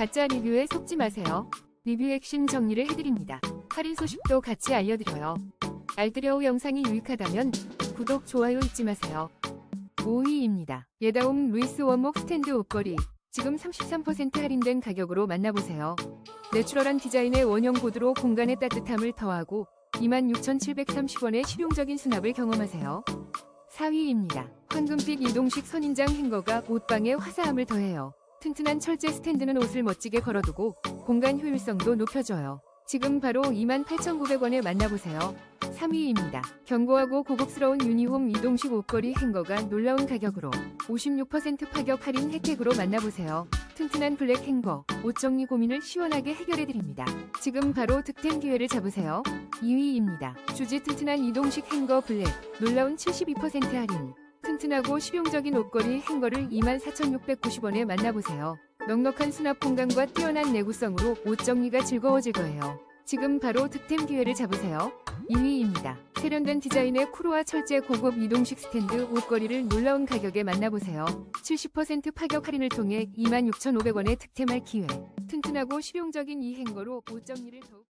가짜 리뷰에 속지 마세요. 리뷰 핵심 정리를 해드립니다. 할인 소식도 같이 알려드려요. 알뜰여우 영상이 유익하다면 구독, 좋아요 잊지 마세요. 5위입니다. 예다움 루이스 원목 스탠드 옷걸이. 지금 33% 할인된 가격으로 만나보세요. 내추럴한 디자인의 원형 보드로 공간의 따뜻함을 더하고 26,730원의 실용적인 수납을 경험하세요. 4위입니다. 황금빛 이동식 선인장 행거가 옷방에 화사함을 더해요. 튼튼한 철제 스탠드는 옷을 멋지게 걸어두고 공간 효율성도 높여줘요. 지금 바로 28,900원에 만나보세요. 3위입니다. 견고하고 고급스러운 유니홈 이동식 옷걸이 행거가 놀라운 가격으로 56% 파격 할인 혜택으로 만나보세요. 튼튼한 블랙 행거, 옷 정리 고민을 시원하게 해결해드립니다. 지금 바로 득템 기회를 잡으세요. 2위입니다. 주지 튼튼한 이동식 행거 블랙, 놀라운 72% 할인. 튼튼하고 실용적인 옷걸이 행거를 24,690원에 만나보세요. 넉넉한 수납 공간과 뛰어난 내구성으로 옷 정리가 즐거워질 거예요. 지금 바로 득템 기회를 잡으세요. 2위입니다. 세련된 디자인의 쿠로와 철제 고급 이동식 스탠드 옷걸이를 놀라운 가격에 만나보세요. 70% 파격 할인을 통해 26,500원에 득템할 기회. 튼튼하고 실용적인 이 행거로 옷 정리를 더욱